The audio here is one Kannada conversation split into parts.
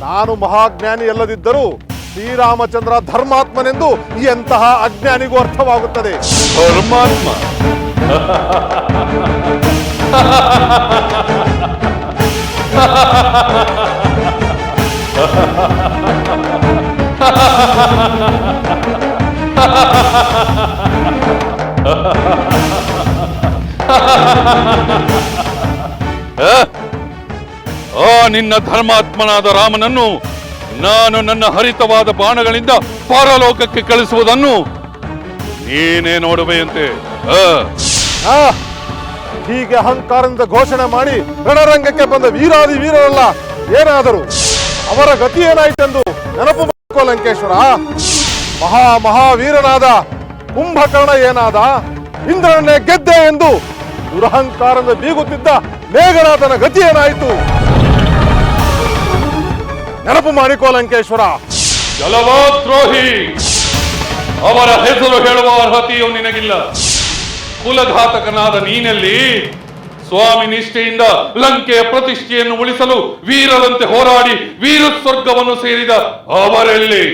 ನಾನು ಮಹಾಜ್ಞಾನಿ ಎಲ್ಲದಿದ್ದರೂ ಶ್ರೀರಾಮಚಂದ್ರ ಧರ್ಮಾತ್ಮನೆಂದು ಎಂತಹ ಅಜ್ಞಾನಿಗೂ ಅರ್ಥವಾಗುತ್ತದೆ. ಧರ್ಮಾತ್ಮ. ha ha ಆ ನಿನ್ನ ಧರ್ಮಾತ್ಮನಾದ ರಾಮನನ್ನು ನಾನು ನನ್ನ ಹರಿತವಾದ ಬಾಣಗಳಿಂದ ಪರಲೋಕಕ್ಕೆ ಕಳಿಸುವುದನ್ನು ನೀನೇ ನೋಡುವೆಯಂತೆ. ಹೀಗೆ ಅಹಂಕಾರದಿಂದ ಘೋಷಣೆ ಮಾಡಿ ರಣರಂಗಕ್ಕೆ ಬಂದ ವೀರಾದಿ ವೀರರಲ್ಲ ಏನಾದರೂ? ಅವರ ಗತಿ ಏನಾಯ್ತೆಂದು ನೆನಪು ಮಾಡ್ಕೋ ಲಂಕೇಶ್ವರ. ಮಹಾ ಮಹಾವೀರನಾದ ಕುಂಭಕರ್ಣ ಏನಾದ? ಇಂದ್ರನೇ ಗೆದ್ದೆ ಎಂದು ದುರಹಂಕಾರದಿಂದ ಬೀಗುತ್ತಿದ್ದ ಮೇಘನಾಥನ ಗತಿ ಏನಾಯಿತು? ನೆನಪು ಮಾಡಿಕೋ ಲಂಕೇಶ್ವರ ಜಲವಾದ್ರೋಹಿ. ಅವರ ಹೆಸರು ಹೇಳುವ ಅರ್ಹತೆಯು ನಿನಗಿಲ್ಲ. ಕುಲಘಾತಕನಾದ ನೀನಲ್ಲಿ ಸ್ವಾಮಿ ನಿಷ್ಠೆಯಿಂದ ಲಂಕೆಯ ಪ್ರತಿಷ್ಠೆಯನ್ನು ಉಳಿಸಲು ವೀರರಂತೆ ಹೋರಾಡಿ ವೀರ ಸ್ವರ್ಗವನ್ನು ಸೇರಿದ ಅವರಲ್ಲಿ.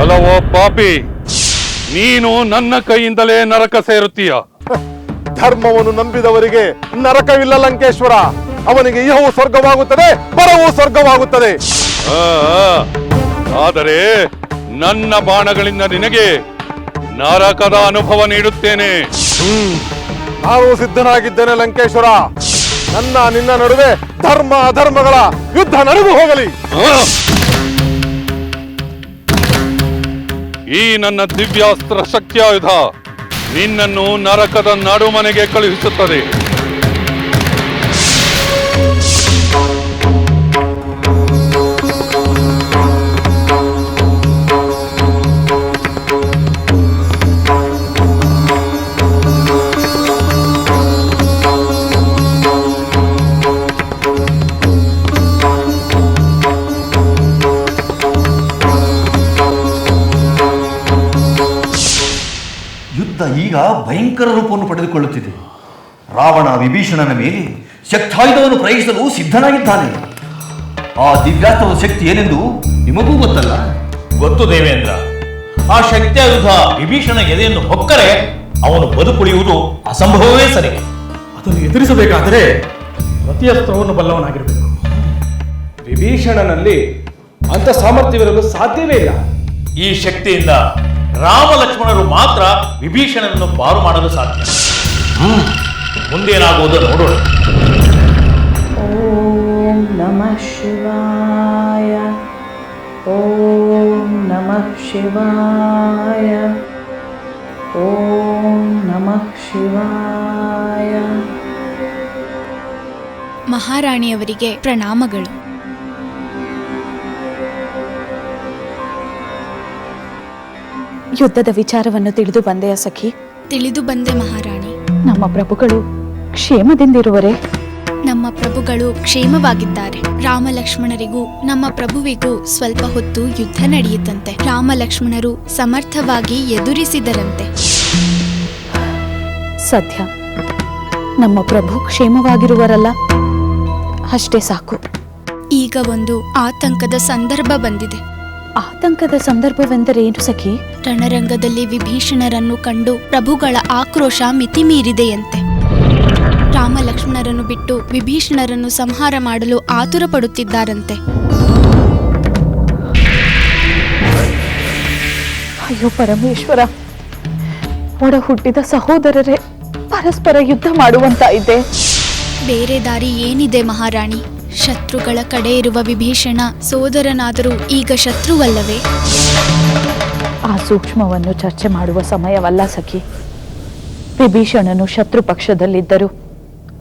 ಹಲವೋ ಪಾಪಿ ನೀನು ನನ್ನ ಕೈಯಿಂದಲೇ ನರಕ ಸೇರುತ್ತೀಯ. ಧರ್ಮವನ್ನು ನಂಬಿದವರಿಗೆ ನರಕವಿಲ್ಲ ಲಂಕೇಶ್ವರ. ಅವನಿಗೆ ಇಹವು ಸ್ವರ್ಗವಾಗುತ್ತದೆ ಪರವೂ ಸ್ವರ್ಗವಾಗುತ್ತದೆ. ಆ, ಆದರೆ ನನ್ನ ಬಾಣಗಳಿಂದ ನಿನಗೆ ನರಕದ ಅನುಭವ ನೀಡುತ್ತೇನೆ. ನಾನು ಸಿದ್ಧನಾಗಿದ್ದೇನೆ ಲಂಕೇಶ್ವರ. ನನ್ನ ನಿನ್ನ ನಡುವೆ ಧರ್ಮ ಅಧರ್ಮಗಳ ಯುದ್ಧ ನಡೆದು ಹೋಗಲಿ! ಈ ನನ್ನ ದಿವ್ಯಾಸ್ತ್ರ ಶಕ್ತಿಯಾಯುಧ ನಿನ್ನನ್ನು ನರಕದ ನಡುಮನೆಗೆ ಕಳುಹಿಸುತ್ತದೆ. ಯುದ್ಧ ಈಗ ಭಯಂಕರ ರೂಪವನ್ನು ಪಡೆದುಕೊಳ್ಳುತ್ತಿದೆ. ರಾವಣ ವಿಭೀಷಣನ ಮೇಲೆ ಶಕ್ತಾಯುಧವನ್ನು ಪ್ರಯೋಗಿಸಲು ಸಿದ್ಧನಾಗಿದ್ದಾನೆ. ಆ ದಿವ್ಯಾಸ್ತ್ರದ ಶಕ್ತಿ ಏನೆಂದು ನಿಮಗೂ ಗೊತ್ತಲ್ಲ? ಗೊತ್ತು ದೇವೇಂದ್ರ. ಆ ಶಕ್ತಿಯಾಯುಧ ವಿಭೀಷಣ ಎದೆಯನ್ನು ಹೊಕ್ಕರೆ ಅವನು ಬದುಕುಳಿಯುವುದು ಅಸಂಭವವೇ ಸರಿ. ಅದನ್ನು ಎದುರಿಸಬೇಕಾದರೆ ಪ್ರತಿಯಸ್ತ್ರವನ್ನು ಬಲ್ಲವನಾಗಿರಬೇಕು. ವಿಭೀಷಣನಲ್ಲಿ ಅಂತ ಸಾಮರ್ಥ್ಯವಿರಲು ಸಾಧ್ಯವೇ ಇಲ್ಲ. ಈ ಶಕ್ತಿಯಿಂದ ರಾಮ ಲಕ್ಷ್ಮಣರು ಮಾತ್ರ ವಿಭೀಷಣನನ್ನು ಪಾರು ಮಾಡಲು ಸಾಧ್ಯ. ಮುಂದೇನಾಗುವುದು ನೋಡೋಣ. ಓಂ ನಮಃ ಶಿವಾಯ. ಓಂ ನಮಃ ಶಿವಾಯ. ಓಂ ನಮಃ ಶಿವಾಯ. ಮಹಾರಾಣಿಯವರಿಗೆ ಪ್ರಣಾಮಗಳು. ಯುದ್ಧದ ವಿಚಾರವನ್ನು ತಿಳಿದು ಬಂದೆಯ ಸಖಿ? ತಿಳಿದು ಬಂದೆ ಮಹಾರಾಣಿ. ನಮ್ಮ ಪ್ರಭುಗಳು ಕ್ಷೇಮದಿಂದಿರುವರೆ? ನಮ್ಮ ಪ್ರಭುಗಳು ಕ್ಷೇಮವಾಗಿದ್ದಾರೆ. ರಾಮ ಲಕ್ಷ್ಮಣರಿಗೂ ನಮ್ಮ ಪ್ರಭುವಿಗೂ ಸ್ವಲ್ಪ ಹೊತ್ತು ಯುದ್ಧ ನಡೆಯುತ್ತಂತೆ ರಾಮ ಲಕ್ಷ್ಮಣರು ಸಮರ್ಥವಾಗಿ ಎದುರಿಸಿದರಂತೆ. ಸದ್ಯ ನಮ್ಮ ಪ್ರಭು ಕ್ಷೇಮವಾಗಿರುವರಲ್ಲ? ಅಷ್ಟೇ ಸಾಕು. ಈಗ ಒಂದು ಆತಂಕದ ಸಂದರ್ಭ ಬಂದಿದೆ. ಆತಂಕದ ಸಂದರ್ಭವೆಂದರೇನು ಸಖಿ? ರಣರಂಗದಲ್ಲಿ ವಿಭೀಷಣರನ್ನು ಕಂಡು ಪ್ರಭುಗಳ ಆಕ್ರೋಶ ಮಿತಿಮೀರಿದೆಯಂತೆ. ರಾಮ ಲಕ್ಷ್ಮಣರನ್ನು ಬಿಟ್ಟು ವಿಭೀಷಣರನ್ನು ಸಂಹಾರ ಮಾಡಲು ಆತುರ ಪಡುತ್ತಿದ್ದಾರಂತೆ ಅಯ್ಯೋ ಪರಮೇಶ್ವರ ಒಡ ಹುಟ್ಟಿದ ಸಹೋದರರೇ ಪರಸ್ಪರ ಯುದ್ಧ ಮಾಡುವಂತ ಇದೆ ಬೇರೆ ದಾರಿ ಏನಿದೆ ಮಹಾರಾಣಿ? ಶತ್ರುಗಳ ಕಡೆ ಇರುವ ವಿಭೀಷಣ ಸೋದರನಾದರೂ ಈಗ ಶತ್ರುವಲ್ಲವೇ? ಆ ಸೂಕ್ಷ್ಮವನ್ನು ಚರ್ಚೆ ಮಾಡುವ ಸಮಯವಲ್ಲ ಸಖಿ. ವಿಭೀಷಣನು ಶತ್ರು ಪಕ್ಷದಲ್ಲಿದ್ದರು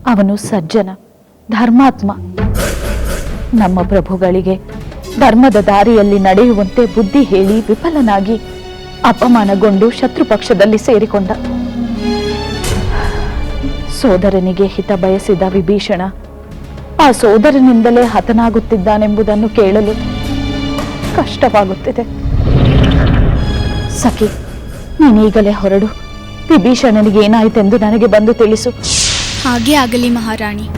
ಅವನು ಸಜ್ಜನ, ಧರ್ಮಾತ್ಮ. ನಮ್ಮ ಪ್ರಭುಗಳಿಗೆ ಧರ್ಮದ ದಾರಿಯಲ್ಲಿ ನಡೆಯುವಂತೆ ಬುದ್ಧಿ ಹೇಳಿ ವಿಫಲನಾಗಿ ಅಪಮಾನಗೊಂಡು ಶತ್ರು ಪಕ್ಷದಲ್ಲಿ ಸೇರಿಕೊಂಡ. ಸೋದರನಿಗೆ ಹಿತ ಬಯಸಿದ ವಿಭೀಷಣ ಸೋದರನಿಂದಲೇ ಹತನಾಗುತ್ತಿದ್ದಾನೆಂಬುದನ್ನು ಕೇಳಲು ಕಷ್ಟವಾಗುತ್ತಿದೆ. ಸಖಿ, ನೀನೀಗಲೇ ಹೊರಡು. ವಿಭೀಷಣನಿಗೆ ಏನಾಯಿತೆಂದು ನನಗೆ ಬಂದು ತಿಳಿಸು. ಹಾಗೆ ಆಗಲಿ ಮಹಾರಾಣಿ.